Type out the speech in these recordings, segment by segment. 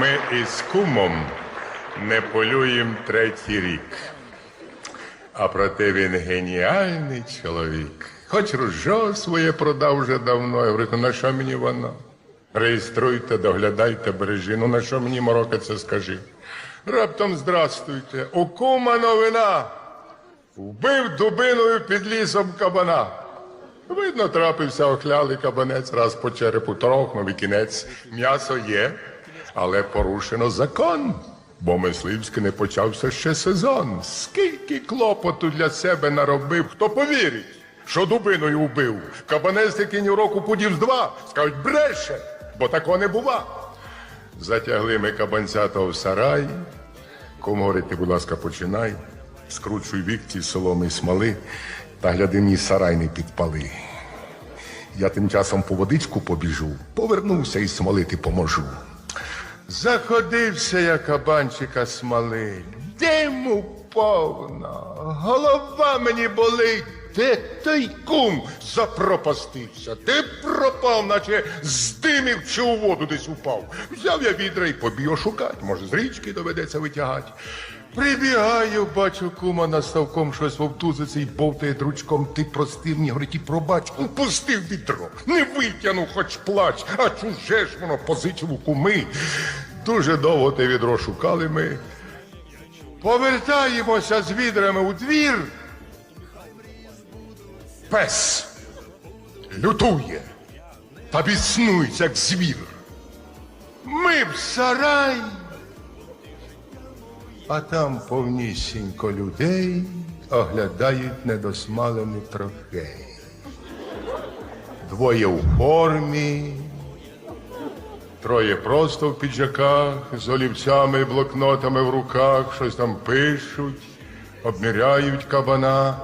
Ми із кумом не полюємо третій рік. А проте він геніальний чоловік. Хоч ружо своє продав вже давно. Я говорю, «Ну, на що мені воно? Реєструйте, доглядайте, бережи. Ну на що мені морокаться, скажи. Раптом здрастуйте. У кума новина. Вбив дубиною під лісом кабана. Видно, трапився охлялий кабанець, раз по черепу трохнув і кінець. М'ясо є, але порушено закон. Бо мисливський не почався ще сезон. Скільки клопоту для себе наробив, хто повірить, що дубиною вбив. Кабанець такий ні року подів з два. Скажуть, бреше, бо такого не бува. Затягли ми кабанця того в сарай. Кому говорить, будь ласка, починай. Скручуй вікті соломи смоли та гляди мені сарай не підпали. Я тим часом по водичку побіжу, повернуся і смолити поможу. Заходився я кабанчика смали. диму повна, голова мені болить. Де той кум запропастився? Ти пропав, наче здимів чи у воду десь упав. Взяв я відра і побіг шукати. Може, з річки доведеться витягати. Прибігаю, бачу, кума над ставком щось вовтузиться і бовтає дручком. Ти простив мені, говорить, і пробач, упустив відро. Не витягнув, хоч плач, а чуже ж воно позичив у куми. Дуже довго те відро шукали ми. Повертаємося з відрами у двір. Пес лютує та біснується, як звір. Ми в сарай, а там повнісінько людей оглядають недосмалений трофей. Двоє у формі, троє просто в піджаках, з олівцями і блокнотами в руках, щось там пишуть, обміряють кабана.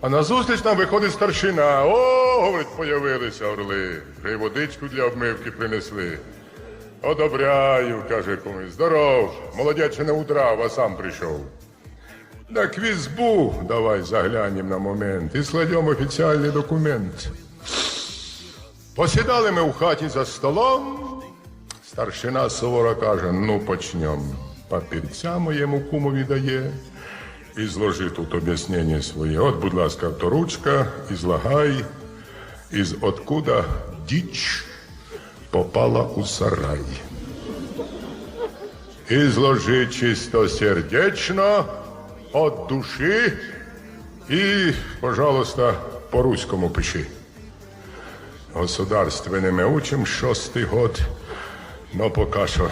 А назустріч нам виходить старшина. О, говорить, появилися орли. Вже й водичку для обмивки принесли. Одобряю, каже комусь. Здоров, молодець ще не удрав, а сам прийшов. Так візбу давай заглянем на момент і складемо офіціальний документ. Посідали ми в хаті за столом. Старшина суворо каже: ну почнем. Папірця моєму кумові дає. І зложи тут об'яснення своє. От, будь ласка, авторучка, ізлагай, із откуда діч попала у сарай. І Изложи чистосердечно, от душі і, пожалуйста, по-руському пиши. Государственними учим шостий год, но пока що